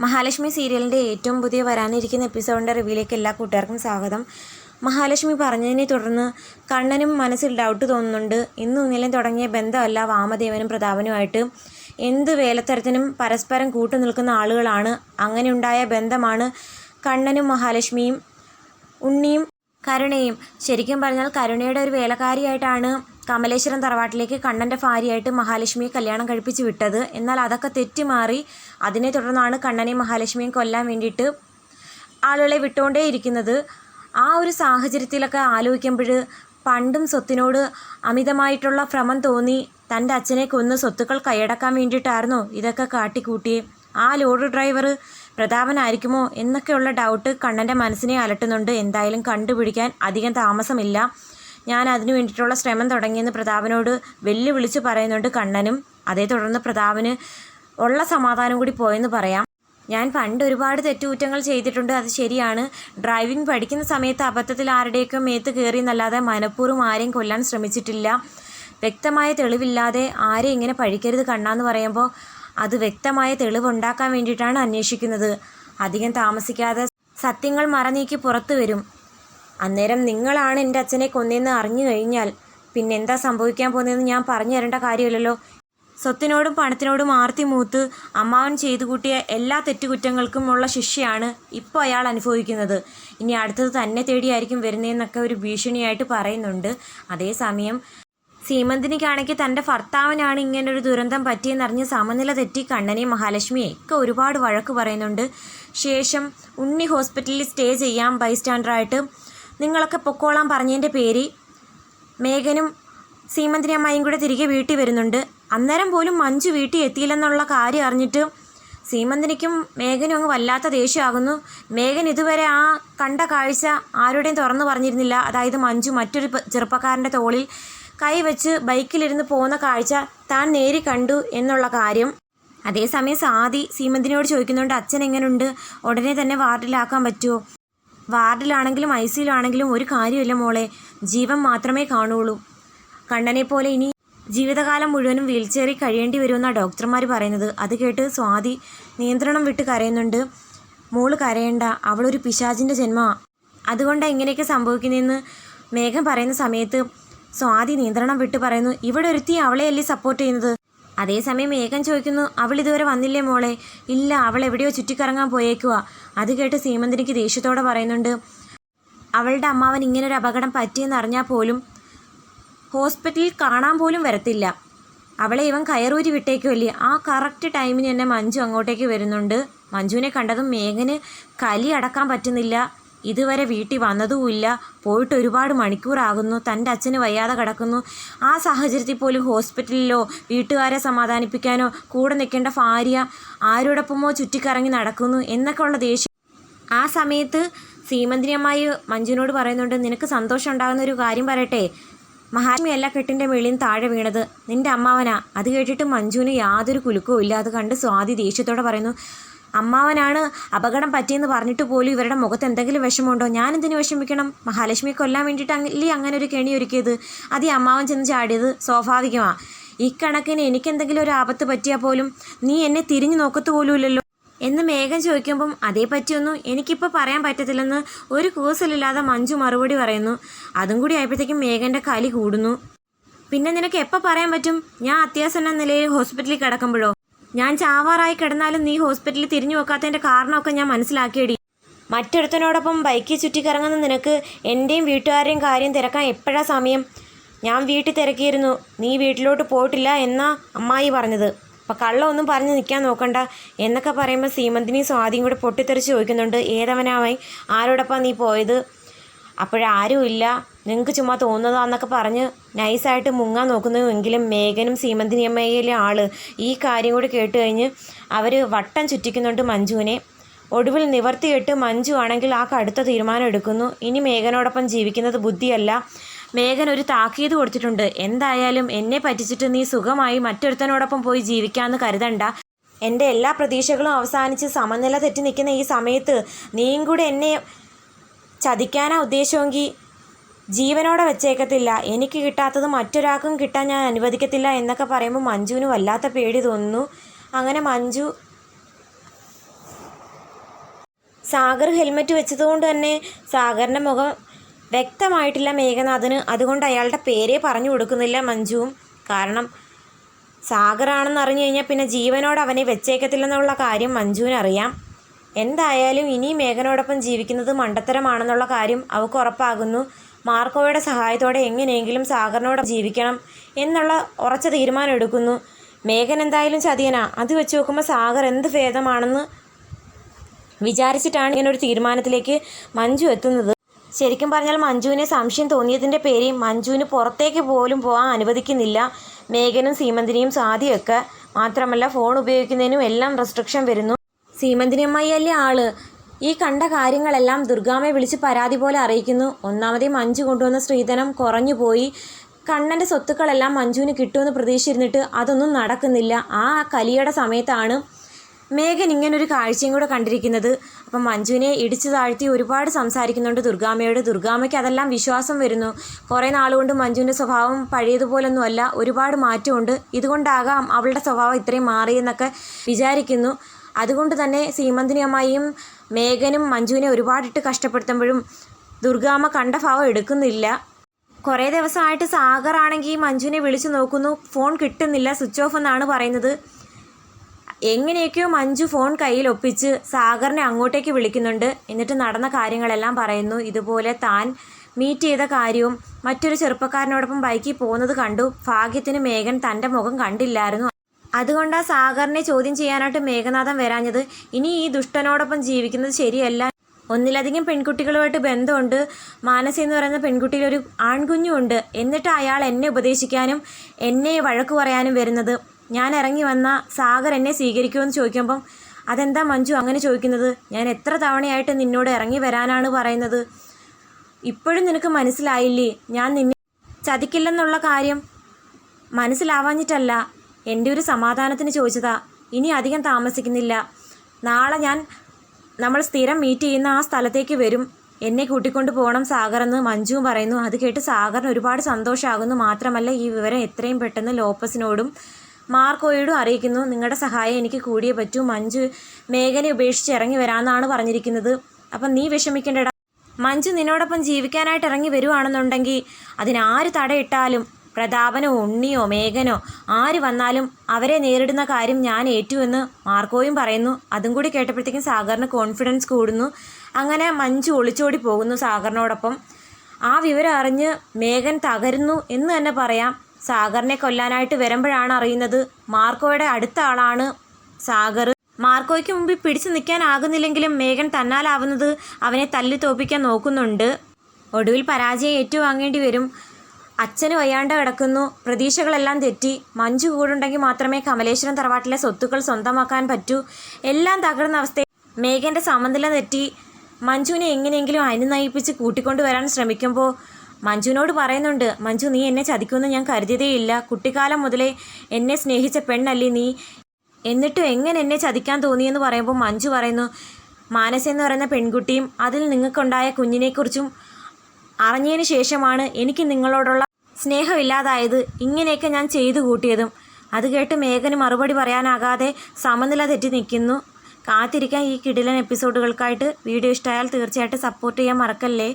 മഹാലക്ഷ്മി സീരിയലിന്റെ ഏറ്റവും പുതിയ വരാനിരിക്കുന്ന എപ്പിസോഡിന്റെ റിവ്യൂലേക്ക് എല്ലാ കൂട്ടുകാർക്കും സ്വാഗതം. മഹാലക്ഷ്മി പറഞ്ഞതിനെ തുടർന്ന് കണ്ണനും മനസ്സിൽ ഡൗട്ട് തോന്നുന്നുണ്ട്. ഇന്നും ഇന്നലെയും തുടങ്ങിയ ബന്ധമല്ല വാമദേവനും പ്രതാപനുമായിട്ട്. എന്ത് വേലത്തരത്തിനും പരസ്പരം കൂട്ടു നിൽക്കുന്ന ആളുകളാണ്. അങ്ങനെയുണ്ടായ ബന്ധമാണ് കണ്ണനും മഹാലക്ഷ്മിയും ഉണ്ണിയും കരുണയും. ശരിക്കും പറഞ്ഞാൽ കരുണയുടെ ഒരു വേലക്കാരിയായിട്ടാണ് കമലേശ്വരം തറവാട്ടിലേക്ക് കണ്ണന്റെ ഭാര്യയായിട്ട് മഹാലക്ഷ്മിയെ കല്യാണം കഴിപ്പിച്ച് വിട്ടത്. എന്നാൽ അതൊക്കെ തെറ്റിമാറി. അതിനെ തുടർന്നാണ് കണ്ണനെയും മഹാലക്ഷ്മിയെ കൊല്ലാൻ വേണ്ടിയിട്ട് ആളുകളെ വിട്ടുകൊണ്ടേയിരിക്കുന്നത് ആ ഒരു സാഹചര്യത്തിലൊക്കെ ആലോചിക്കുമ്പോൾ പണ്ടും സ്വത്തിനോട് അമിതമായിട്ടുള്ള ഭ്രമം തോന്നി. തന്റെ അച്ഛനെ കൊന്ന് സ്വത്തുക്കൾ കൈയടക്കാൻ വേണ്ടിയിട്ടായിരുന്നോ ഇതൊക്കെ കാട്ടിക്കൂട്ടിയേ. ആ ലോഡ് ഡ്രൈവർ പ്രതാപനായിരിക്കുമോ എന്നൊക്കെയുള്ള ഡൗട്ട് കണ്ണന്റെ മനസ്സിനെ അലട്ടുന്നുണ്ട്. എന്തായാലും കണ്ടുപിടിക്കാൻ അധികം താമസമില്ല. ഞാൻ അതിനു വേണ്ടിയിട്ടുള്ള ശ്രമം തുടങ്ങിയെന്ന് പ്രതാപനോട് വെല്ലുവിളിച്ച് പറയുന്നുണ്ട് കണ്ണനും. അതേ തുടർന്ന് പ്രതാപന് ഉള്ള സമാധാനം കൂടി പോയെന്ന് പറയാം. ഞാൻ പണ്ട് ഒരുപാട് തെറ്റുകുറ്റങ്ങൾ ചെയ്തിട്ടുണ്ട് അത് ശരിയാണ്. ഡ്രൈവിംഗ് പഠിക്കുന്ന സമയത്ത് അബദ്ധത്തിൽ ആരുടെയൊക്കെ മേത്ത് കയറി എന്നല്ലാതെ മനഃപൂർവം ആരെയും കൊല്ലാൻ ശ്രമിച്ചിട്ടില്ല. വ്യക്തമായ തെളിവില്ലാതെ ആരെയും ഇങ്ങനെ പഴിക്കരുത് കണ്ണാന്ന് പറയുമ്പോൾ അത് വ്യക്തമായ തെളിവുണ്ടാക്കാൻ വേണ്ടിയിട്ടാണ് അന്വേഷിക്കുന്നത്. അധികം താമസിക്കാതെ സത്യങ്ങൾ മറനീക്കി പുറത്തു വരും. അന്നേരം നിങ്ങളാണ് എന്റെ അച്ഛനെ കൊന്നേന്ന് അറിഞ്ഞു കഴിഞ്ഞാൽ പിന്നെ എന്താ സംഭവിക്കാൻ പോകുന്നതെന്ന് ഞാൻ പറഞ്ഞു തരേണ്ട കാര്യമില്ലല്ലോ. സ്വത്തിനോടും പണത്തിനോടും ആർത്തി മൂത്ത് അമ്മാവൻ ചെയ്തു കൂട്ടിയ എല്ലാ തെറ്റുകുറ്റങ്ങൾക്കും ഉള്ള ശിക്ഷയാണ് ഇപ്പോൾ അയാൾ അനുഭവിക്കുന്നത്. ഇനി അടുത്തത് തന്നെ തേടിയായിരിക്കും വരുന്നതെന്നൊക്കെ ഒരു ഭീഷണിയായിട്ട് പറയുന്നുണ്ട്. അതേസമയം സീമന്തിനിക്കാണെങ്കിൽ തന്റെ ഭർത്താവിനാണ് ഇങ്ങനൊരു ദുരന്തം പറ്റിയെന്നറിഞ്ഞ് സമനില തെറ്റി കണ്ണനെ മഹാലക്ഷ്മിയെ ഒക്കെ ഒരുപാട് വഴക്ക് പറയുന്നുണ്ട്. ശേഷം ഉണ്ണി ഹോസ്പിറ്റലിൽ സ്റ്റേ ചെയ്യാം ബൈസ്റ്റാൻഡറായിട്ട്. നിങ്ങളൊക്കെ പൊക്കോളാൻ പറഞ്ഞതിന്റെ പേര് മേഘനും സീമന്തിനി അമ്മയും കൂടെ തിരികെ വീട്ടിൽ വരുന്നുണ്ട്. അന്നേരം പോലും മഞ്ജു വീട്ടിൽ എത്തിയില്ലെന്നുള്ള കാര്യം അറിഞ്ഞിട്ട് സീമന്തിനിക്കും മേഘനും അങ്ങ് വല്ലാത്ത ദേഷ്യമാകുന്നു. മേഘൻ ഇതുവരെ ആ കണ്ട കാഴ്ച ആരുടെയും തുറന്നു പറഞ്ഞിരുന്നില്ല. അതായത് മഞ്ജു മറ്റൊരു ചെറുപ്പക്കാരന്റെ തോളിൽ കൈവച്ച് ബൈക്കിലിരുന്ന് പോകുന്ന കാഴ്ച താൻ നേരി കണ്ടു എന്നുള്ള കാര്യം. അതേസമയം സാദി സീമന്തിനോട് ചോദിക്കുന്നുണ്ട് അച്ഛൻ എങ്ങനെയുണ്ട് ഉടനെ തന്നെ വാർഡിലാക്കാൻ പറ്റുമോ? വാർഡിലാണെങ്കിലും ഐ സിയിലാണെങ്കിലും ഒരു കാര്യമില്ല മോളെ. ജീവൻ മാത്രമേ കാണുള്ളൂ കണ്ണനെ പോലെ ഇനി ജീവിതകാലം മുഴുവനും വീൽചെയറിൽ കഴിയേണ്ടി വരുമെന്നാണ് ഡോക്ടർമാർ പറയുന്നത്. അത് കേട്ട് സ്വാതി നിയന്ത്രണം വിട്ട് കരയുന്നുണ്ട്. മോൾ കരയണ്ട. അവളൊരു പിശാചിന്റെ ജന്മ. അതുകൊണ്ട് ഇങ്ങനെയൊക്കെ സംഭവിക്കുന്നതെന്ന് മേഘം പറയുന്ന സമയത്ത് സ്വാതി നിയന്ത്രണം വിട്ട് പറയുന്നു ഇവിടെ ഒരുത്തി അവളെയല്ലേ സപ്പോർട്ട് ചെയ്യുന്നത്? അതേസമയം ഏകൻ ചോദിക്കുന്നു അവൾ ഇതുവരെ വന്നില്ലേ മോളെ? ഇല്ല അവൾ എവിടെയോ ചുറ്റിക്കറങ്ങാൻ പോയേക്കുക അത് കേട്ട് സീമന്തിനിക്ക് ദേഷ്യത്തോടെ പറയുന്നുണ്ട് അവളുടെ അമ്മാവൻ ഇങ്ങനൊരു അപകടം പറ്റിയെന്ന് അറിഞ്ഞാൽ പോലും ഹോസ്പിറ്റലിൽ കാണാൻ പോലും വരത്തില്ല. അവളെ ഇവൻ കയറൂരി വിട്ടേക്കുമല്ലേ ആ കറക്റ്റ് ടൈമിന് തന്നെ മഞ്ജു അങ്ങോട്ടേക്ക് വരുന്നുണ്ട്. മഞ്ജുവിനെ കണ്ടതും മേഘന് കലി അടക്കാൻ പറ്റുന്നില്ല. ഇതുവരെ വീട്ടിൽ വന്നതുമില്ല പോയിട്ട് ഒരുപാട് മണിക്കൂറാകുന്നു. തന്റെ അച്ഛന് വയ്യാതെ കിടക്കുന്നു. ആ സാഹചര്യത്തിൽ പോലും ഹോസ്പിറ്റലിലോ വീട്ടുകാരെ സമാധാനിപ്പിക്കാനോ കൂടെ നിൽക്കേണ്ട ഭാര്യ ആരോടൊപ്പമോ ചുറ്റിക്കറങ്ങി നടക്കുന്നു എന്നൊക്കെ ഉള്ള ദേഷ്യം. ആ സമയത്ത് സീമന്തിനി മഞ്ജുനോട് പറയുന്നുണ്ട് നിനക്ക് സന്തോഷം ഉണ്ടാകുന്ന ഒരു കാര്യം പറയട്ടെ. മഹാത്മി അല്ല കെട്ടിന്റെ മേളിൽ താഴെ വീണത് നിന്റെ അമ്മാവനാ. അത് കേട്ടിട്ട് മഞ്ജുവിന് യാതൊരു കുലുക്കവും ഇല്ല. അത് കണ്ട് സ്വാതി ദേഷ്യത്തോടെ പറയുന്നു അമ്മാവനാണ് അപകടം പറ്റിയെന്ന് പറഞ്ഞിട്ട് പോലും ഇവരുടെ മുഖത്ത് എന്തെങ്കിലും വിഷമമുണ്ടോ? ഞാൻ എന്തിനു വിഷമിക്കണം? മഹാലക്ഷ്മി കൊല്ലാൻ വേണ്ടിയിട്ട് അല്ലേ അങ്ങനെ ഒരു കെണി ഒരുക്കിയത്? അത് ഈ അമ്മാവൻ ചെന്ന് ചാടിയത് സ്വാഭാവികമാണ് ഈ കണക്കിന് എനിക്കെന്തെങ്കിലും ഒരു ആപത്ത് പറ്റിയാൽ പോലും നീ എന്നെ തിരിഞ്ഞു നോക്കത്ത് പോലുമില്ലല്ലോ. എന്ന് മേഘം ചോദിക്കുമ്പം അതേപ്പറ്റിയൊന്നും എനിക്കിപ്പോൾ പറയാൻ പറ്റത്തില്ലെന്ന് ഒരു കൂസലില്ലാതെ മഞ്ജു മറുപടി പറയുന്നു. അതും കൂടി ആയപ്പോഴത്തേക്കും മേഘന്റെ കലി കൂടുന്നു. പിന്നെ നിനക്ക് എപ്പോൾ പറയാൻ പറ്റും? ഞാൻ അത്യാസന്ന നിലയിൽ ഹോസ്പിറ്റലിൽ കിടക്കുമ്പോഴോ? ഞാൻ ചാവാറായി കിടന്നാലും നീ ഹോസ്പിറ്റലിൽ തിരിഞ്ഞു നോക്കാത്തതിന്റെ കാരണമൊക്കെ ഞാൻ മനസ്സിലാക്കിയടി. മറ്റൊരുത്തനോടൊപ്പം ബൈക്കിൽ ചുറ്റിക്കറങ്ങുന്ന നിനക്ക് എന്റെയും വീട്ടുകാരെയും കാര്യം തിരക്കാൻ എപ്പോഴാ സമയം? ഞാൻ വീട്ടിൽ തിരക്കിയിരുന്നു. നീ വീട്ടിലോട്ട് പോയിട്ടില്ല എന്നാ അമ്മായി പറഞ്ഞത്. അപ്പം കള്ളൊന്നും പറഞ്ഞ് നിൽക്കാൻ നോക്കണ്ട എന്നൊക്കെ പറയുമ്പോൾ സീമന്തിനി സ്വാതിയും കൂടെ പൊട്ടിത്തെറിച്ച് ചോദിക്കുന്നുണ്ട്. ഏതവനാവായി ആരോടൊപ്പം നീ പോയത്? അപ്പോഴാരും ഇല്ല നിങ്ങൾക്ക് ചുമ്മാ തോന്നുന്നതാന്നൊക്കെ പറഞ്ഞ് നൈസായിട്ട് മുങ്ങാൻ നോക്കുന്നുവെങ്കിലും മേഘനും സീമന്തിനിയമ്മയിലെ ആൾ ഈ കാര്യം കൂടി കേട്ട് കഴിഞ്ഞ് അവർ വട്ടം ചുറ്റിക്കുന്നുണ്ട് മഞ്ജുവിനെ. ഒടുവിൽ നിവർത്തിയിട്ട് മഞ്ജു ആണെങ്കിൽ ആ കടുത്ത തീരുമാനം എടുക്കുന്നു. ഇനി മേഘനോടൊപ്പം ജീവിക്കുന്നത് ബുദ്ധിയല്ല. മേഘൻ ഒരു താക്കീത് കൊടുത്തിട്ടുണ്ട്. എന്തായാലും എന്നെ പറ്റിച്ചിട്ട് നീ സുഖമായി മറ്റൊരുത്തനോടൊപ്പം പോയി ജീവിക്കാമെന്ന് കരുതണ്ട. എന്റെ എല്ലാ പ്രതീക്ഷകളും അവസാനിച്ച് സമനില തെറ്റി നിൽക്കുന്ന ഈ സമയത്ത് നീയും കൂടെ എന്നെ ചതിക്കാനാ ഉദ്ദേശമെങ്കിൽ ജീവനോടെ വെച്ചേക്കത്തില്ല. എനിക്ക് കിട്ടാത്തത് മറ്റൊരാൾക്കും കിട്ടാൻ ഞാൻ അനുവദിക്കത്തില്ല എന്നൊക്കെ പറയുമ്പോൾ മഞ്ജുവിന് വല്ലാത്ത പേടി തോന്നുന്നു. അങ്ങനെ മഞ്ജു സാഗർ ഹെൽമെറ്റ് വെച്ചതുകൊണ്ട് തന്നെ സാഗറിന്റെ മുഖം വ്യക്തമായിട്ടില്ല മേഘനാഥന്. അതുകൊണ്ട് അയാളുടെ പേരേ പറഞ്ഞു കൊടുക്കുന്നില്ല മഞ്ജുവും കാരണം സാഗറാണെന്ന് അറിഞ്ഞു കഴിഞ്ഞാൽ പിന്നെ ജീവനോട് അവനെ വെച്ചേക്കത്തില്ലെന്നുള്ള കാര്യം മഞ്ജുവിന് അറിയാം എന്തായാലും ഇനി മേഘനോടൊപ്പം ജീവിക്കുന്നത് മണ്ടത്തരമാണെന്നുള്ള കാര്യം അവൾക്ക് ഉറപ്പാകുന്നു. മാർക്കോയുടെ സഹായത്തോടെ എങ്ങനെയെങ്കിലും സാഗറിനോട് ജീവിക്കണം എന്നുള്ള ഉറച്ച തീരുമാനം എടുക്കുന്നു മേഘൻ എന്തായാലും ചതിയനാ. അത് വെച്ച് നോക്കുമ്പോൾ സാഗർ എന്ത് ഭേദമാണെന്ന് വിചാരിച്ചിട്ടാണ് ഇങ്ങനെ ഒരു തീരുമാനത്തിലേക്ക് മഞ്ജു എത്തുന്നത്. ശരിക്കും പറഞ്ഞാൽ മഞ്ജുവിനെ സംശയം തോന്നിയതിന്റെ പേരിൽ മഞ്ജുവിന് പുറത്തേക്ക് പോലും പോകാൻ അനുവദിക്കുന്നില്ല. മേഘനും സീമന്തിനിയും സാധ്യമൊക്കെ മാത്രമല്ല ഫോൺ ഉപയോഗിക്കുന്നതിനും എല്ലാം റെസ്ട്രിക്ഷൻ വരുന്നു. സീമന്തിനി അമ്മയല്ലേ ആൾ? ഈ കണ്ട കാര്യങ്ങളെല്ലാം ദുർഗാമ്മയെ വിളിച്ച് പരാതി പോലെ അറിയിക്കുന്നു. ഒന്നാമതേ മഞ്ജു കൊണ്ടുവന്ന സ്ത്രീധനം കുറഞ്ഞു പോയി. കണ്ണന്റെ സ്വത്തുക്കളെല്ലാം മഞ്ജുവിന് കിട്ടുമെന്ന് പ്രതീക്ഷിച്ചിരുന്നിട്ട് അതൊന്നും നടക്കുന്നില്ല. ആ കലിയുടെ സമയത്താണ് മേഘൻ ഇങ്ങനൊരു കാഴ്ചയും കൂടെ കണ്ടിരിക്കുന്നത്. അപ്പം മഞ്ജുവിനെ ഇടിച്ചു താഴ്ത്തി ഒരുപാട് സംസാരിക്കുന്നുണ്ട് ദുർഗാമ്മയോട്. ദുർഗാമ്മയ്ക്ക് അതെല്ലാം വിശ്വാസം വരുന്നു. കുറേ നാളുകൊണ്ട് മഞ്ജുവിന്റെ സ്വഭാവം പഴയതുപോലൊന്നുമല്ല. ഒരുപാട് മാറ്റമുണ്ട്. ഇതുകൊണ്ടാകാം അവളുടെ സ്വഭാവം ഇത്രയും മാറിയെന്നൊക്കെ വിചാരിക്കുന്നു. അതുകൊണ്ട് തന്നെ സീമന്തിനി അമ്മായിയും മേഘനും മഞ്ജുവിനെ ഒരുപാടിട്ട് കഷ്ടപ്പെടുത്തുമ്പോഴും ദുർഗാമ്മ കണ്ട ഭാവം എടുക്കുന്നില്ല. കുറേ ദിവസമായിട്ട് സാഗറാണെങ്കിൽ മഞ്ജുവിനെ വിളിച്ചു നോക്കുന്നു. ഫോൺ കിട്ടുന്നില്ല സ്വിച്ച് ഓഫ് എന്നാണ് പറയുന്നത്. എങ്ങനെയൊക്കെയോ മഞ്ജു ഫോൺ കയ്യിൽ ഒപ്പിച്ച് സാഗറിനെ അങ്ങോട്ടേക്ക് വിളിക്കുന്നുണ്ട്. എന്നിട്ട് നടന്ന കാര്യങ്ങളെല്ലാം പറയുന്നു. ഇതുപോലെ താൻ മീറ്റ് ചെയ്ത കാര്യവും മറ്റൊരു ചെറുപ്പക്കാരനോടൊപ്പം ബൈക്കിൽ പോകുന്നത് കണ്ടു. ഭാഗ്യത്തിന് മേഘൻ തന്റെ മുഖം കണ്ടില്ലായിരുന്നു. അതുകൊണ്ടാ സാഗറിനെ ചോദ്യം ചെയ്യാനായിട്ട് മേഘനാഥൻ വരാഞ്ഞത്. ഇനി ഈ ദുഷ്ടനോടൊപ്പം ജീവിക്കുന്നത് ശരിയല്ല. ഒന്നിലധികം പെൺകുട്ടികളുമായിട്ട് ബന്ധമുണ്ട്. മാനസി എന്ന് പറയുന്ന പെൺകുട്ടിയിൽ ഒരു ആൺകുഞ്ഞുമുണ്ട് എന്നിട്ട് അയാൾ എന്നെ ഉപദേശിക്കാനും എന്നെ വഴക്ക് പറയാനും വരുന്നത്. ഞാൻ ഇറങ്ങി വന്ന സാഗർ എന്നെ സ്വീകരിക്കുമെന്ന് ചോദിക്കുമ്പം അതെന്താ മഞ്ജു അങ്ങനെ ചോദിക്കുന്നത്? ഞാൻ എത്ര തവണയായിട്ട് നിന്നോട് ഇറങ്ങി വരാനാണ് പറയുന്നത്? ഇപ്പോഴും നിനക്ക് മനസ്സിലായില്ലേ? ഞാൻ നിന്നെ ചതിക്കില്ലെന്നുള്ള കാര്യം മനസ്സിലാവാഞ്ഞിട്ടല്ല. എന്റെ ഒരു സമാധാനത്തിന് ചോദിച്ചതാ. ഇനി അധികം താമസിക്കുന്നില്ല. നാളെ ഞാൻ നമ്മൾ സ്ഥിരം മീറ്റ് ചെയ്യുന്ന ആ സ്ഥലത്തേക്ക് വരും. എന്നെ കൂട്ടിക്കൊണ്ട് പോകണം സാഗർ എന്ന് മഞ്ജുവും പറയുന്നു. അത് കേട്ട് സാഗറിന് ഒരുപാട് സന്തോഷമാകുന്നു മാത്രമല്ല ഈ വിവരം എത്രയും പെട്ടെന്ന് ലോപ്പസിനോടും മാർക്കോയോടും അറിയിക്കുന്നു. നിങ്ങളുടെ സഹായം എനിക്ക് കൂടിയേ പറ്റൂ. മഞ്ജു മേഘനെ ഉപേക്ഷിച്ച് ഇറങ്ങി വരാമെന്നാണ് പറഞ്ഞിരിക്കുന്നത്. അപ്പം നീ വിഷമിക്കേണ്ടടാ. മഞ്ജു നിന്നോടൊപ്പം ജീവിക്കാനായിട്ട് ഇറങ്ങി വരുവാണെന്നുണ്ടെങ്കിൽ അതിനാര് തടയിട്ടാലും പ്രതാപനോ ഉണ്ണിയോ മേഘനോ ആര് വന്നാലും അവരെ നേരിടുന്ന കാര്യം ഞാൻ ഏറ്റുവെന്ന് മാർക്കോയും പറയുന്നു. അതും കൂടി കേട്ടപ്പോഴത്തേക്കും സാഗറിന് കോൺഫിഡൻസ് കൂടുന്നു. അങ്ങനെ മഞ്ജു ഒളിച്ചോടി പോകുന്നു സാഗറിനോടൊപ്പം. ആ വിവരം അറിഞ്ഞ് മേഘൻ തകരുന്നു എന്ന് തന്നെ പറയാം. സാഗറിനെ കൊല്ലാനായിട്ട് വരുമ്പോഴാണ് അറിയുന്നത് മാർക്കോയുടെ അടുത്ത ആളാണ് സാഗർ. മാർക്കോയ്ക്ക് മുമ്പിൽ പിടിച്ചു നിൽക്കാനാകുന്നില്ലെങ്കിലും മേഘൻ തന്നാലാവുന്നത് അവനെ തല്ലി തോപ്പിക്കാൻ നോക്കുന്നുണ്ട്. ഒടുവിൽ പരാജയം ഏറ്റുവാങ്ങേണ്ടി വരും. അച്ഛന് വയ്യാണ്ട് കിടക്കുന്നു. പ്രതീക്ഷകളെല്ലാം തെറ്റി. മഞ്ജു കൂടുണ്ടെങ്കിൽ മാത്രമേ കമലേശ്വരം തറവാട്ടിലെ സ്വത്തുക്കൾ സ്വന്തമാക്കാൻ പറ്റൂ. എല്ലാം തകർന്ന അവസ്ഥയിൽ മേഘന്റെ സമനില തെറ്റി. മഞ്ജുവിനെ എങ്ങനെയെങ്കിലും അനുനയിപ്പിച്ച് കൂട്ടിക്കൊണ്ടുവരാൻ ശ്രമിക്കുമ്പോൾ മഞ്ജുവിനോട് പറയുന്നുണ്ട് മഞ്ജു നീ എന്നെ ചതിക്കുമെന്ന് ഞാൻ കരുതിയതേയില്ല. കുട്ടിക്കാലം മുതലേ എന്നെ സ്നേഹിച്ച പെണ്ണല്ലേ നീ? എന്നിട്ടും എങ്ങനെ എന്നെ ചതിക്കാൻ തോന്നിയെന്ന് പറയുമ്പോൾ മഞ്ജു പറയുന്നു മാനസ എന്ന് പറയുന്ന പെൺകുട്ടിയും അതിൽ നിങ്ങൾക്കുണ്ടായ കുഞ്ഞിനെക്കുറിച്ചും അറിഞ്ഞതിന് ശേഷമാണ് എനിക്ക് നിങ്ങളോടുള്ള സ്നേഹമില്ലാതായത് ഇങ്ങനെയൊക്കെ ഞാൻ ചെയ്തു കൂട്ടിയതും. അത് കേട്ട് മേഘന് മറുപടി പറയാനാകാതെ സമനില തെറ്റി നിൽക്കുന്നു. കാത്തിരിക്കാൻ ഈ കിടിലൻ എപ്പിസോഡുകൾക്കായിട്ട് വീഡിയോ ഇഷ്ടമായാൽ തീർച്ചയായിട്ടും സപ്പോർട്ട് ചെയ്യാൻ മറക്കല്ലേ?